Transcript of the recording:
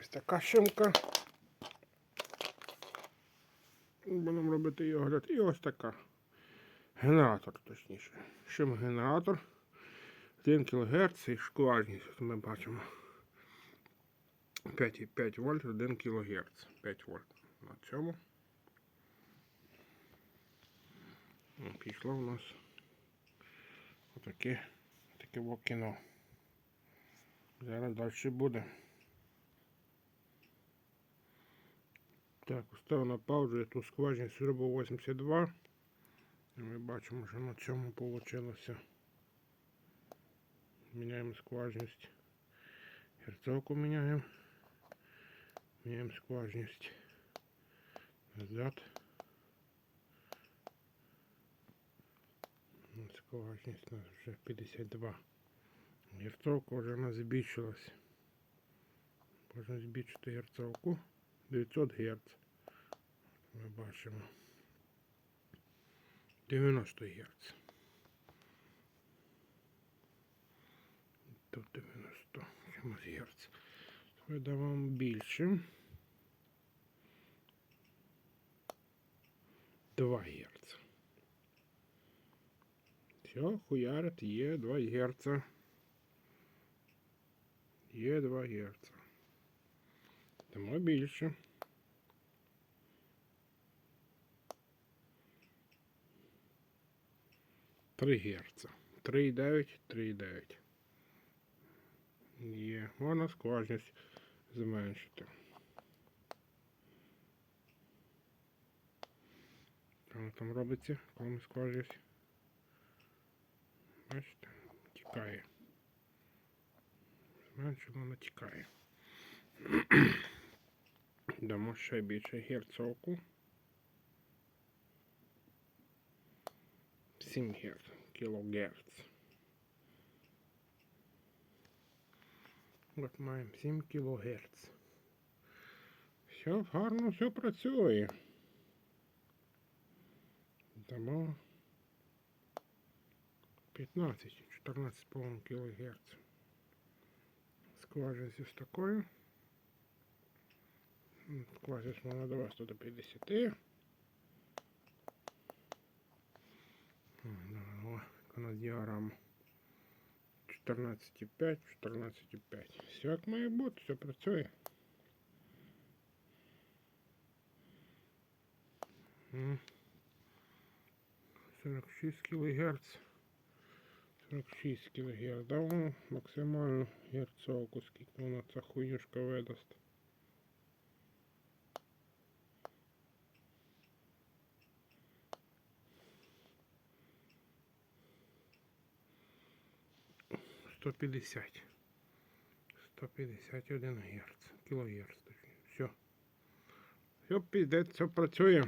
Ось така шимка. Будемо робити її огляд. І ось така. Генератор, точніше. Шим генератор. 1 кГц і шкважність. От Ми бачимо. 5,5 вольт, 1 кГц. 5 вольт на цьому. Пішло у нас отаке, таке кіно. Зараз далі буде. Так, устав на паузу, я тут скважину зробив 82. І ми бачимо, що на цьому вийшло. Міняємо скважність. Герцовку міняємо. Міняємо скважність. Назад. Ну, Скважність у нас вже 52. Герцовка вже у нас збільшилась. Можна збільшити герцовку. 900 Гц. Ми бачимо. 90 Гц. Тут 90 чимось Гц. Видавам більше. 2 Гц. Все, хуярить, є 2 Гц. Є 2 Гц. Дамо більше. Три герца. 3,9, 3,9. Є. Можна скважність зменшити. Що там робиться, коли скважність? Бачите, тікає. Зменшимо, вона тікає. Дамо ще більше герцовку. 7 Гц, кілогерц. От маємо 7 кілогерц. Все гарно, все працює. Дамо 15, 14,5 кілогерц. Скважинці з такою. Скважинці можна довести до 50. На діаграму. 14,5, 14,5. Все як має бути, все працює. М. 46 кГц. 46 кГц. Давно максимальну герцовку, скільки вона ця хуюшка видасть. Сто п'ятдесят. Сто п'ятдесят герц. Кілогерц. Все. Все, піде, все працює.